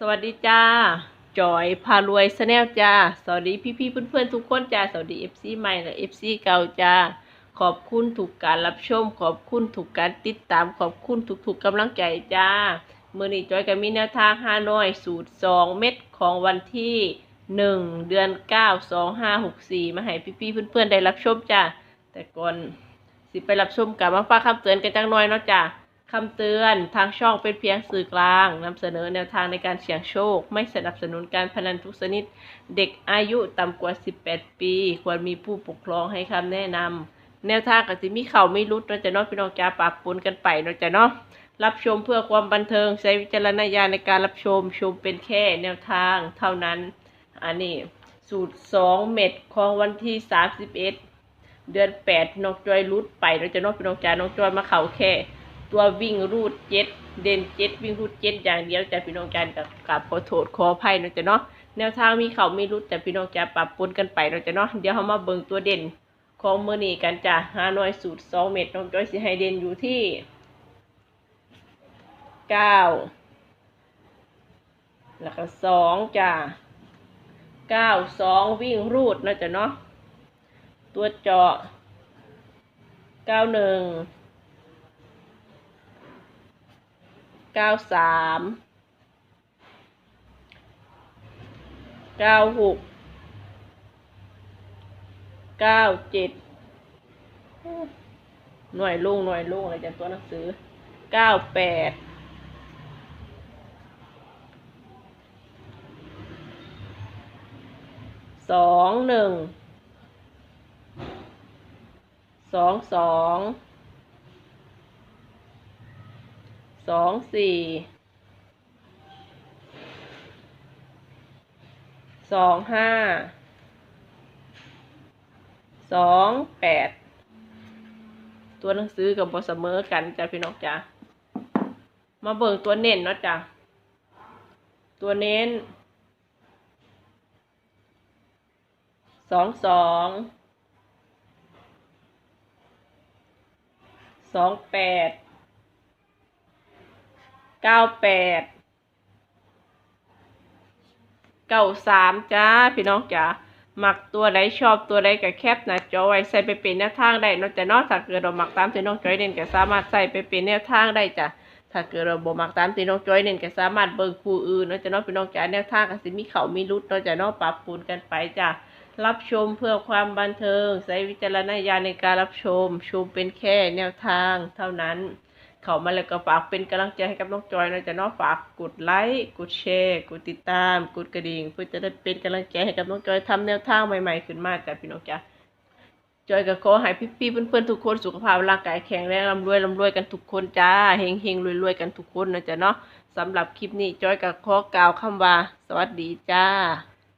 สวัสดีจ้าจอยพารวยสแนลจ้า สวัสดีพี่พี่ๆเพื่อนๆทุกคนจ้า สวัสดีเอฟซีใหม่และเอฟซีเก่าจ้า ขอบคุณถูกการรับชม ขอบคุณถูกการติดตาม ขอบคุณทุกๆกำลังใจจ้า มือนี้จอยก็มีแนวทางห้าน้อย สูตรสองเม็ดของวันที่หนึ่งเดือนเก้าสองห้าหกสี่มาให้พี่พี่ๆเพื่อนๆได้รับชมจ้า แต่ก่อนสิไปรับชมกับมาฟังคำเตือนกันจังน่อยเนาะจ้า คำเตือนทางช่องเป็นเพียงสื่อกลางนำเสนอแนวทางในการเสี่ยงโชค ไม่สนับสนุนการพนันทุกชนิด เด็กอายุต่ำกว่า 18 ปี ควรมีผู้ปกครองให้คำแนะนำแนวทางก็สิมีเข่าไม่รุดเราจะเนาะพี่น้องจ้าปากปนกันไปเราจะเนาะรับชมเพื่อความบันเทิงใช้วิจารณญาณในการรับชมชมเป็นแค่แนวทางเท่านั้น อันนี้สูตร 2 เม็ดของวันที่ 31 เดือนแปดน้องจอยรุดไปเราจะน้องพี่น้องจ๋าน้องจอยมาเข่าแค่ ตัววิ่งรูดเจ็ดเด่นเจ็ดวิ่งรูดเจ็ดอย่างเดียวจ้ะพี่น้องจ๋ากับกับขอโทษขออภัยนะจ้ะเนาะแนวทางมีเขาไม่รุดแต่พี่น้องจ๋าปรับปนกันไปนะจ้ะเนาะเดี๋ยวเรามาเบิ่งตัวเด่นของเมือนี้กันจ้ะห้าน้อยสูตรสองเม็ดน้องจ้อยสิให้เด่นอยู่ที่เก้าแล้วก็สองจ้ะเก้าสองวิ่งรูดนะจ้ะเนาะตัวเจาะเก้าหนึ่ง เก้าสามเก้าหกเก้าเจ็ดหน่วยลุงหน่วยลุงอะไรจากตัวหนังสือเก้าแปดสองหนึ่งสองสอง สองสี่สองห้าสองแปดตัวหนังสือกับบเสมอกันจ้ะพี่น้องจ้ะมาเบิ่งตัวเน้นเนาะจ้ะตัวเน้นสองสองสองแปด ก้าแปดเก้าสามจ้าพี่น้องจ๋าหมักตัวใดชอบตัวใดก็แคปหนะจอไว้ใส่ไปเป็นแนวทางได้เนอกจากนอกถ้าเกิดเรามักตามที่น้องจอยเด่นก็สามารถใส่ไปเป็นแนวทางได้จ้ะถ้าเกิดเราบ่มักตามที่น้องจอยเด่นก็สามารถเบิ่งคู่อื่นเนอกจากนอกพี่น้องจ๋าแนวทางก็สิมีเขามีรุดเนอกจากนอกปรับปรุนกันไปจ้ะรับชมเพื่อความบันเทิง ใช้วิจารณญาณในการรับชมชมเป็นแค่แนวทางเท่านั้น เขามาแล้วก็ฝากเป็นกำลังใจให้กับน้องจอยนะจ๊ะเนาะฝากกดไลค์กดแชร์กดติดตามกดกระดิ่ง เพื่อจะได้เป็นกำลังใจให้กับน้องจอยทำแนวทางใหม่ ๆ ขึ้นมาจ้ะพี่น้องจ้ะจอยก็ขอให้พี่ๆเพื่อนๆทุกคนสุขภาพร่างกายแข็งแรงร่ำรวยร่ำรวยกันทุกคนจ้าเฮงเฮงรวยๆกันทุกคนนะจ๊ะเนาะสำหรับคลิปนี้จอยก็ขอกล่าวคำว่า สวัสดีจ้า